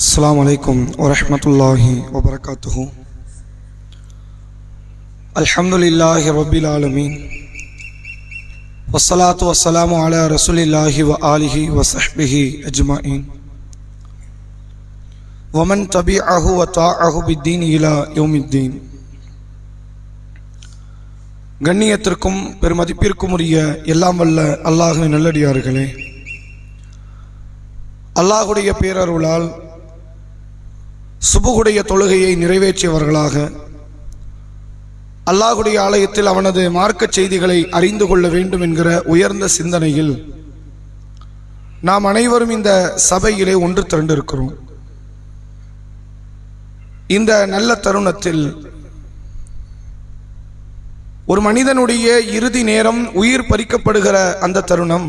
السلام عليكم ورحمة الله وبركاته الحمد لله رب العالمين والصلاة والسلام على رسول الله وآله وصحبه أجمعين ومن تبعه وطاعه بالدين إلى يوم الدين கண்ணியத்திற்கும் பெருமதிப்பிற்கும் உரிய எல்லாம் வல்ல அல்லாஹுவின் நல்லடியார்களே அல்லாஹுடைய பேரருளால் சுபுகுடைய தொழுகையை நிறைவேற்றியவர்களாக அல்லாஹுடைய ஆலயத்தில் அவனது மார்க்கச் செய்திகளை அறிந்து கொள்ள வேண்டும் என்கிற உயர்ந்த சிந்தனையில் நாம் அனைவரும் இந்த சபையிலே ஒன்று திரண்டிருக்கிறோம். இந்த நல்ல தருணத்தில் ஒரு மனிதனுடைய இறுதி நேரம் உயிர் பறிக்கப்படுகிற அந்த தருணம்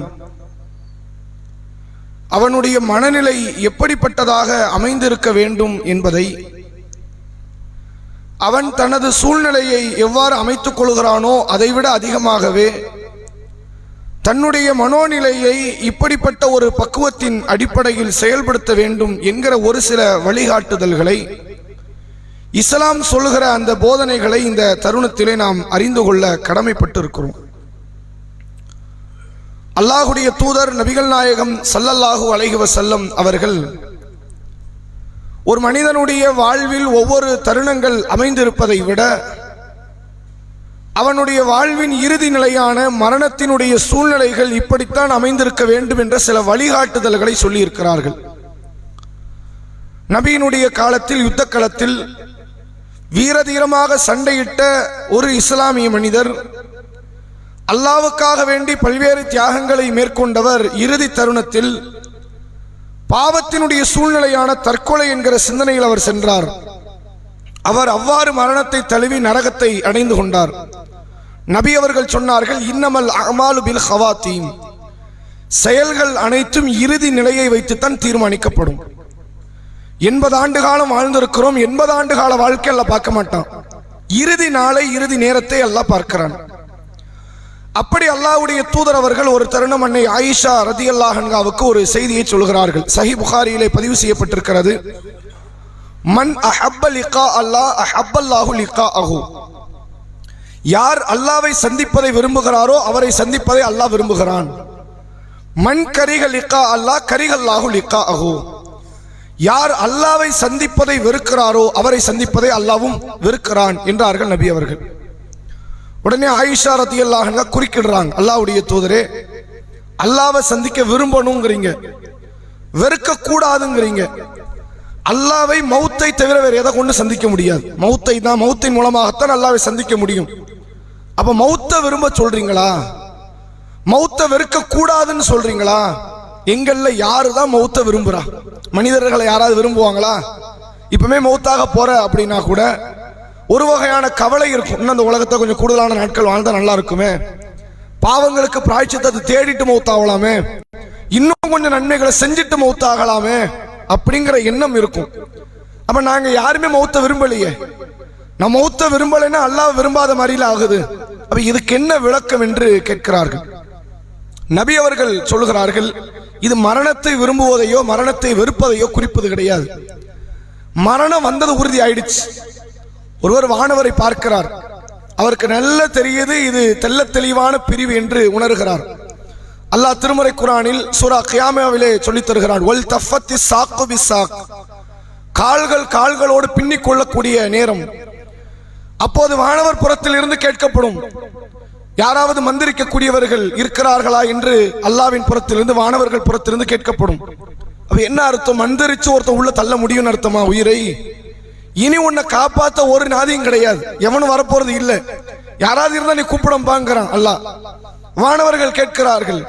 அவனுடைய மனநிலை எப்படிப்பட்டதாக அமைந்திருக்க வேண்டும் என்பதை அவன் தனது சூழ்நிலையை எவ்வாறு அமைத்துக் கொள்கிறானோ அதைவிட அதிகமாகவே தன்னுடைய மனோநிலையை இப்படிப்பட்ட ஒரு பக்குவத்தின் அடிப்படையில் செயல்படுத்த வேண்டும் என்கிற ஒரு சில வழிகாட்டுதல்களை இஸ்லாம் சொல்லுகிற அந்த போதனைகளை இந்த தருணத்திலே நாம் அறிந்து கொள்ள கடமைப்பட்டிருக்கிறோம். அல்லாஹுடைய தூதர் நபிகள் நாயகம் சல்லல்லாஹு அலைகுவ செல்லம் அவர்கள் ஒரு மனிதனுடைய வாழ்வில் ஒவ்வொரு தருணங்கள் அமைந்திருப்பதை விட அவனுடைய வாழ்வின் இறுதி நிலையான மரணத்தினுடைய சூழ்நிலைகள் இப்படித்தான் அமைந்திருக்க வேண்டும் என்ற சில வழிகாட்டுதல்களை சொல்லியிருக்கிறார்கள். நபியினுடைய காலத்தில் யுத்த களத்தில் வீரதீரமாக சண்டையிட்ட ஒரு இஸ்லாமிய மனிதர் அல்லாவுக்காக வேண்டி பல்வேறு தியாகங்களை மேற்கொண்டவர் இறுதி தருணத்தில் பாவத்தினுடைய சூழ்நிலையான தற்கொலை என்கிற சிந்தனையில் அவர் சென்றார். அவர் அவ்வாறு மரணத்தை தழுவி நரகத்தை அடைந்து கொண்டார். நபி அவர்கள் சொன்னார்கள் இன்னமல் அமாலு பில் ஹவாத்தீம் செயல்கள் அனைத்தும் இறுதி நிலையை வைத்துத்தான் தீர்மானிக்கப்படும். எண்பது ஆண்டு காலம் வாழ்ந்திருக்கிறோம் எண்பது ஆண்டு கால வாழ்க்கை எல்லாம் பார்க்க மாட்டான். இறுதி நாளை இறுதி நேரத்தை எல்லாம் பார்க்கிறான். அப்படி அல்லாஹ்வுடைய தூதர் அவர்கள் ஒரு தருணம் அன்னை ஆயிஷா ரதி அல்லாஹன்காவுக்கு ஒரு செய்தியை சொல்கிறார்கள். சஹி புகாரியிலே பதிவு செய்யப்பட்டிருக்கிறது. மன் அஹப்ப அல்லாஹ் அஹப்பல்லாஹு லிகா அஹு யார் அல்லாவை சந்திப்பதை விரும்புகிறாரோ அவரை சந்திப்பதை அல்லாஹ் விரும்புகிறான். மண் கரிகள் இக்கா அல்லாஹ் கரிகல்லாஹு லிகா அஹு யார் அல்லாவை சந்திப்பதை வெறுக்கிறாரோ அவரை சந்திப்பதை அல்லாவும் வெறுக்கிறான் என்றார்கள் நபி அவர்கள். உடனே ஆயிஷா ரத்தி அல்லாஹ் குறுக்கிடுறாங்க. அல்லாவுடைய தூதரே அல்லாவை சந்திக்க விரும்பணுங்கிறீங்க. வெறுக்க கூடாதுங்கிறீங்க அல்லாவை மௌத்தை தவிர வேற எதை கொண்டு சந்திக்க முடியாது. மௌத்தை தான் மௌத்தின் மூலமாகத்தான் அல்லாவை சந்திக்க முடியும். அப்ப மௌத்த விரும்ப சொல்றீங்களா? மௌத்த வெறுக்க கூடாதுன்னு சொல்றீங்களா? எங்கள்ல யாரு தான் மௌத்த விரும்புறா? மனிதர்களை யாராவது விரும்புவாங்களா? இப்பவுமே மௌத்தாக போற அப்படின்னா கூட ஒரு வகையான கவலை இருக்கும். இன்னும் அந்த உலகத்தை கொஞ்சம் கூடுதலான நாட்கள் வாழ்ந்தா நல்லா இருக்குமே. பாவங்களுக்கு பிராய்ச்சத்தை தேடிட்டு மௌத்தாகலாமே இன்னும் கொஞ்சம் நன்மைகளை செஞ்சுட்டு மௌத்தாகலாமே அப்படிங்கிற எண்ணம் இருக்கும். அப்ப நாங்க யாருமே மௌத்த விரும்பலையே. நம்ம மௌத்த விரும்பலைன்னா அல்லாஹ் விரும்பாத மாதிரில ஆகுது. அப்ப இதுக்கு என்ன விளக்கம் என்று கேட்கிறார்கள். நபி அவர்கள் சொல்லுகிறார்கள் இது மரணத்தை விரும்புவதையோ மரணத்தை வெறுப்பதையோ குறிப்பது கிடையாது. மரணம் வந்தது உறுதி ஆயிடுச்சு. ஒருவர் வானவரை பார்க்கிறார். அவருக்கு நல்ல தெரியுது இது தெல்ல தெளிவான பிரிவு என்று உணர்கிறார். அல்லாஹ் திருமறை குரானில் சூரா கியாமாவிலே சொல்லித் தருகிறான் ஒல் தஃபத்தி சாக்கு பிசாக். கால்கள் கால்களோடு பின்னிக் கொள்ளக்கூடிய நேரம். அப்போது வானவர் புறத்தில் இருந்து கேட்கப்படும் யாராவது மந்திரிக்கக்கூடியவர்கள் இருக்கிறார்களா? என்று அல்லாவின் புறத்திலிருந்து வானவர்கள் புறத்திலிருந்து கேட்கப்படும். அப்ப என்ன அர்த்தம்? மந்திரிச்சு ஒருத்தன் உள்ள தள்ள முடியும் அர்த்தமா உயிரை? இனி உன்னை காப்பாத்த ஒரு நாதியும் கிடையாது. எவனும் வரப்போறது இல்ல. யாராவது இருந்தா நீ கூப்பிடம்பாங்கிறான் அல்லாஹ். வானவர்கள் கேட்கிறார்கள்.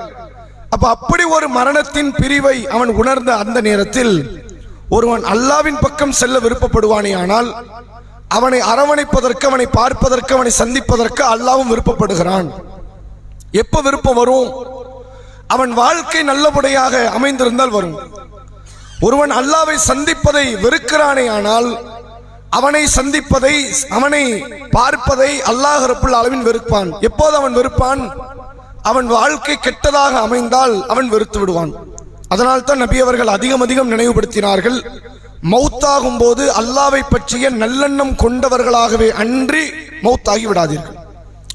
அப்ப அப்படி ஒரு மரணத்தின் பிரிவை அவன் உணர்ந்த அந்த நேரத்தில் ஒருவன் அல்லாவின் பக்கம் செல்ல விருப்பப்படுவானே ஆனால் அவனை அரவணைப்பதற்கு அவனை பார்ப்பதற்கு அவனை சந்திப்பதற்கு அல்லாவும் விருப்பப்படுகிறான். எப்ப விருப்பம் வரும்? அவன் வாழ்க்கை நல்லபடியாக அமைந்திருந்தால் வரும். ஒருவன் அல்லாவை சந்திப்பதை வெறுக்கிறானே ஆனால் அவனை சந்திப்பதை அவனை பார்ப்பதை அல்லாஹ் ரப்புல் அளவின் வெறுப்பான். எப்போது அவன் வெறுப்பான்? அவன் வாழ்க்கை கெட்டதாக அமைந்தால் அவன் வெறுத்து விடுவான். அதனால் தான் நபி அவர்கள் அதிகம் அதிகம் நினைவுபடுத்தினார்கள். மௌத்தாகும் போது அல்லாவை பற்றிய நல்லெண்ணம் கொண்டவர்களாகவே அன்றி மௌத்தாகி விடாதீர்கள்.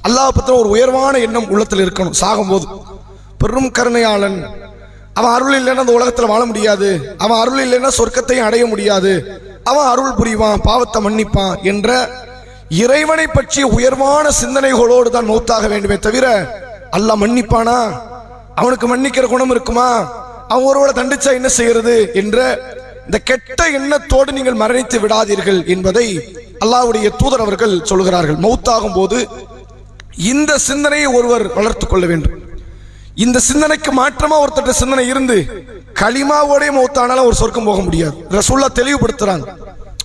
அல்லாஹ் பற்றின ஒரு உயர்வான எண்ணம் உள்ளத்தில் இருக்கணும் சாகும்போது. பெரும் கருணையாளன். அவன் அருள் இல்லைன்னா அந்த உலகத்தில் வாழ முடியாது. அவன் அருள் இல்லைன்னா சொர்க்கத்தையும் அடைய முடியாது. அவன் அருள் புரிவான் பாவத்தை மன்னிப்பான் என்ற இறைவனை பற்றிய உயர்வான சிந்தனைகளோடு தான் மௌத்தாக வேண்டுமே தவிர அல்ல மன்னிப்பானா? அவனுக்கு மன்னிக்கிற குணம் இருக்குமா? அவன் ஒருவரை தண்டிச்சா என்ன செய்யறது என்ற இந்த கெட்ட எண்ணத்தோடு நீங்கள் மரணித்து விடாதீர்கள் என்பதை அல்லாவுடைய தூதர் அவர்கள் சொல்கிறார்கள். மௌத்தாகும் போது இந்த சிந்தனையை ஒருவர் வளர்த்துக் கொள்ள வேண்டும். இந்த சிந்தனைக்கு மாற்றமா ஒருத்தட்ட சிந்தனை இருந்து களிமாவோடய மௌத்தானாலும் ஒரு சொர்க்கம் போக முடியாது. ரசூல்லா தெளிவுபடுத்துறாங்க.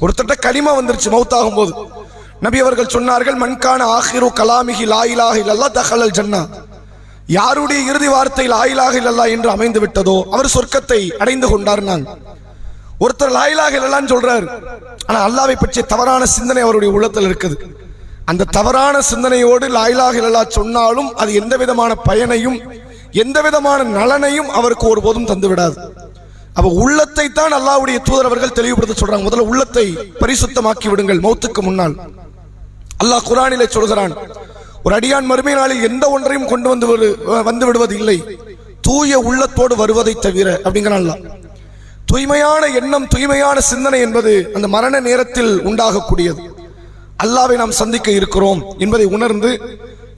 ஒருத்தட்ட களிமா வந்துருச்சு மௌத்தாகும் போது நபி அவர்கள் சொன்னார்கள் மண்கான ஆஹிரு கலாமிகி லாயிலாக இல்லல்லா தஹலல் ஜன்னா. யாருடைய இறுதி வார்த்தை லாயிலாக இல்லல்லா என்று அமைந்து விட்டதோ அவர் சொர்க்கத்தை அடைந்து கொண்டார்னாங்க. ஒருத்தர் லாயிலாக இல்லலான்னு சொல்றாரு. ஆனா அல்லாவை பற்றிய தவறான சிந்தனை அவருடைய உள்ளத்தில் இருக்குது. அந்த தவறான சிந்தனையோடு லாயிலாக இல்லலா சொன்னாலும் அது எந்த விதமான பயனையும் எந்த விதமான நலனையும் அவருக்கு ஒருபோதும் தந்து விடாது அப்ப உள்ளத்தை தான் அல்லாஹ்வுடைய தூதர் அவர்கள் தெளிவுபடுத்த சொல்றாங்க. முதல்ல உள்ளத்தை பரிசுத்தமாக்கி விடுங்கள் மௌத்துக்கு முன்னால். அல்லாஹ் குரானிலே சொல்கிறான் ஒரு அடியான் மறுமை நாளில் எந்த ஒன்றையும் கொண்டு வந்து விடு- வந்து விடுவது இல்லை தூய உள்ளத்தோடு வருவதை தவிர அப்படிங்கிறான் அல்லாஹ். தூய்மையான எண்ணம் தூய்மையான சிந்தனை என்பது அந்த மரண நேரத்தில் உண்டாகக்கூடியது. அல்லாவை நாம் சந்திக்க இருக்கிறோம் என்பதை உணர்ந்து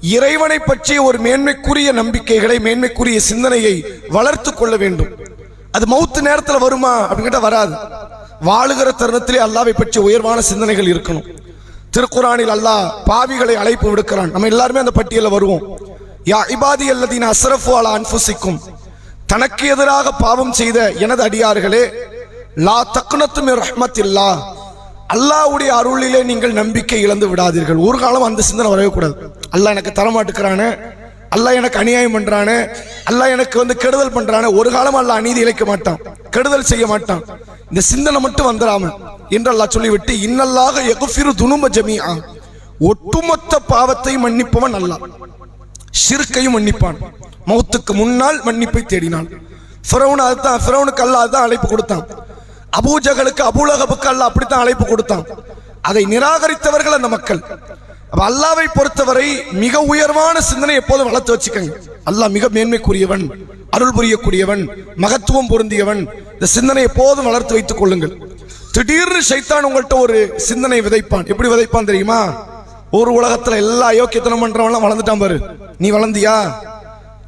இறைவனை பற்றிய ஒரு மேன்மைக்குரிய நம்பிக்கைகளை மேன்மைக்குரிய சிந்தனையை வளர்த்து கொள்ள வேண்டும். அது மௌத்து நேரத்தில் வருமா அப்படிங்கிட்ட வராது. வாழுகிற தருணத்திலே அல்லாவை பற்றி உயர்வான சிந்தனைகள் இருக்கணும். திருக்குறானில் அல்லாஹ் பாவிகளை அழைப்பு விடுக்கிறான். நம்ம எல்லாருமே அந்த பட்டியலில் வருவோம். யா இபாதி அல்லதீன் அஸ்ரஃபு அலா அன்புசிக்கும் தனக்கு எதிராக பாவம் செய்த எனது அடியார்களே லா தக்குனத்தும் ரஹ்மத்தில்லா. அல்லாஹ்வுடைய அருளிலே நீங்கள் நம்பிக்கை இழந்து விடாதீர்கள். ஒரு காலம் அந்த சிந்தனை வரவே கூடாது. அல்லாஹ் எனக்கு தரமாட்டுக்கிறானே அல்லாஹ் எனக்கு அநியாயம் பண்றானே அல்லாஹ் எனக்கு வந்து கெடுதல் பண்றானே ஒரு காலம் அல்லாஹ் அநீதி இழைக்க மாட்டான் கெடுதல் செய்ய மாட்டான். இந்த சிந்தனை மட்டும் வந்துடாம என்று அல்லாஹ் சொல்லிவிட்டு இன்னல்லாக எகுஃபிரு துணும்ப ஜமியா ஒட்டுமொத்த பாவத்தை மன்னிப்பவன் அல்லாஹ். சிறுக்கையும் மன்னிப்பான். மௌத்துக்கு முன்னால் மன்னிப்பை தேடினான். ஃபிரௌன் அதுதான் ஃபிரௌனுக்கு அல்லாஹ் அதுதான் அழைப்பு கொடுத்தான். அபூஜகளுக்கு அபூலகபுக்கு அல்லாஹ் அப்படித்தான் அழைப்பு கொடுத்தான். அதை நிராகரித்தவர்கள் அந்த மக்கள். அப்ப அல்லாவை பொறுத்தவரை மிக உயர்வான சிந்தனை எப்போதும் வளர்த்து வச்சுக்கங்க. அல்லாஹ் மிக மேன்மைக்குரியவன் அருள் புரியக்கூடியவன் மகத்துவம் பொருந்தியவன். இந்த சிந்தனை எப்போதும் வளர்த்து வைத்துக் கொள்ளுங்கள். திடீர்னு சைத்தான் உங்கள்கிட்ட ஒரு சிந்தனை விதைப்பான். எப்படி விதைப்பான் தெரியுமா? ஒரு உலகத்துல எல்லா அயோக்கியத்தனம் பண்றவன்லாம் வளர்ந்துட்டான் பாரு. நீ வளர்ந்தியா?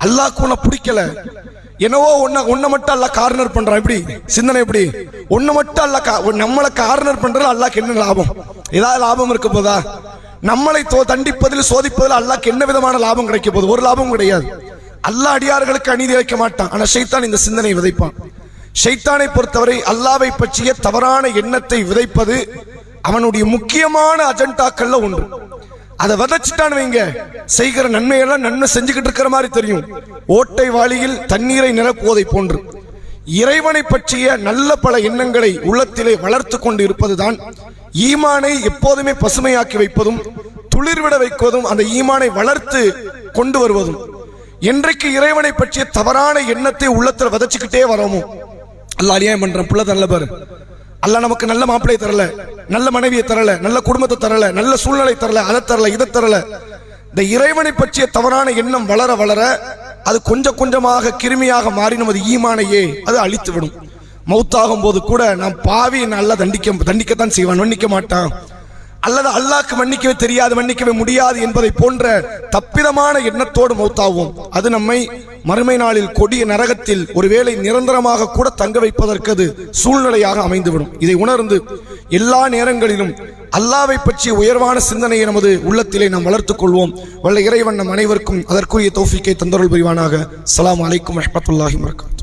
அல்லாக்கு உன்னை பிடிக்கல. என்னவோ ஒன்ன ஒன்ன மட்டும் அல்லாஹ் கார்னர் பண்றான். எப்படி? சிந்தனை எப்படி? ஒன்னு மட்டும் அல்ல கா- நம்மளை கார்னர் பண்றது அல்லாக்கு என்ன லாபம்? ஏதாவது லாபம் இருக்க போதா? நம்மளை தோ தண்டிப்பதில் சோதிப்பதில் அல்லாக்கு என்ன விதமான லாபம் கிடைக்க போகுது? ஒரு லாபம் கிடையாது. அல்லாஹ் அடியார்களுக்கு அநீதி வைக்க மாட்டான். ஆனா ஷைத்தான் இந்த சிந்தனை விதைப்பான். ஷைத்தானை பொறுத்தவரை அல்லாவை பற்றிய தவறான எண்ணத்தை விதைப்பது அவனுடைய முக்கியமான அஜெண்டாக்கள்ல ஒன்று. அதை விதைச்சிட்டான் வைங்க. செய்கிற நன்மையெல்லாம் நன்மை செஞ்சுக்கிட்டு இருக்கிற மாதிரி தெரியும். ஓட்டை வாளியில் தண்ணீரை நிரப்புவதை போன்று. இறைவனை பற்றிய நல்ல பல எண்ணங்களை உள்ளத்திலே வளர்த்து கொண்டு இருப்பதுதான் ஈமானை எப்போதுமே பசுமையாக்கி வைப்பதும் துளிர்விட வைப்பதும் அந்த ஈமானை வளர்த்து கொண்டு வருவதும். என்றைக்கு இறைவனை பற்றிய தவறான எண்ணத்தை உள்ளத்தில் விதைச்சுக்கிட்டே வரோமோ? அல்லா அநியாயம் பண்றேன். புள்ள நல்ல பாரு. அல்ல நமக்கு நல்ல மாப்பிள்ளையை தரல நல்ல மனைவியை தரல நல்ல குடும்பத்தை தரல நல்ல சூழ்நிலை தரல அதை தரல இதை தரல. இந்த இறைவனை பற்றிய தவறான எண்ணம் வளர வளர அது கொஞ்சம் கொஞ்சமாக கிருமியாக மாறி நமது ஈமானையே அது அழித்து விடும். மௌத்தாகும் போது கூட நாம் பாவி நல்லா தண்டிக்க தண்டிக்கத்தான் செய்வான். மன்னிக்க மாட்டான். அல்லது அல்லாக்கு மன்னிக்கவே தெரியாது மன்னிக்கவே முடியாது என்பதை போன்ற தப்பிதமான எண்ணத்தோடு மௌத்தாவோம். அது நம்மை மறுமை நாளில் கொடிய நரகத்தில் ஒருவேளை நிரந்தரமாக கூட தங்க வைப்பதற்கு அது சூழ்நிலையாக அமைந்துவிடும். இதை உணர்ந்து எல்லா நேரங்களிலும் அல்லாவை பற்றிய உயர்வான சிந்தனையை நமது உள்ளத்திலே நாம் வளர்த்துக் கொள்வோம். வல்ல இறைவன் நம் அனைவருக்கும் அதற்குரிய தோஃபிக்கை தந்தருள் புரிவானாக. சலாம் அலைக்கும் ரஹமத்துல்லாஹி வபரகாத்துஹு